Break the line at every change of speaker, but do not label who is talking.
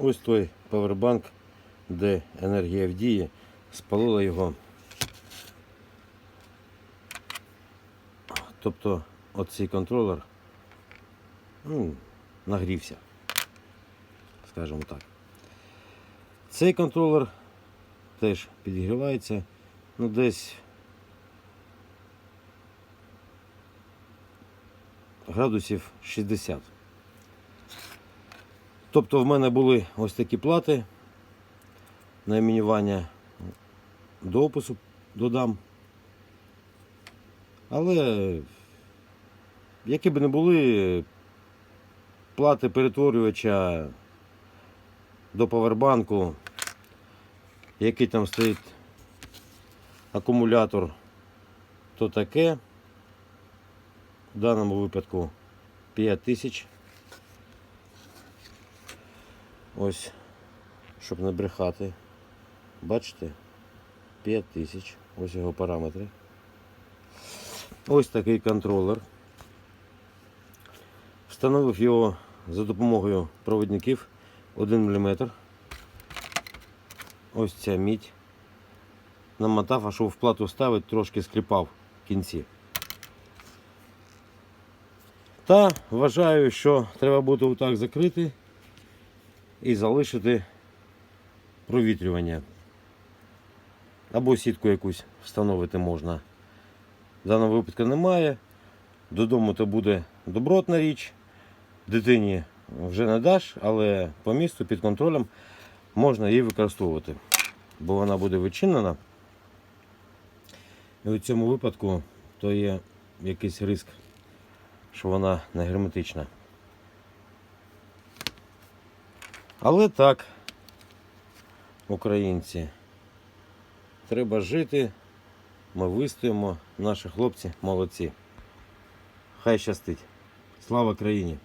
Ось той павербанк, де енергія в дії, спалила його. Тобто оцей контролер ну, нагрівся, скажімо так. Цей контролер теж підігрівається, ну десь градусів 60. Тобто в мене були ось такі плати. Найменування до опису додам. Але які б не були плати перетворювача до павербанку, який там стоїть акумулятор, то таке. В даному випадку 5000. Ось, щоб не брехати. Бачите? 5000. Ось його параметри. Ось такий контролер. Встановив його за допомогою проводників 1 мм. Ось ця мідь. Намотав, а що в плату ставить, трошки скріпав в кінці. Та вважаю, що треба буде отак закрити і залишити провітрювання. Або сітку якусь встановити можна. В даному випадку немає. Додому це буде добротна річ. Дитині вже не даш, але по місту під контролем можна її використовувати, бо вона буде відчинена. І у цьому випадку то є якийсь риск, що вона не герметична. Але так, українці, треба жити, ми вистоїмо, наші хлопці молодці. Хай щастить. Слава країні!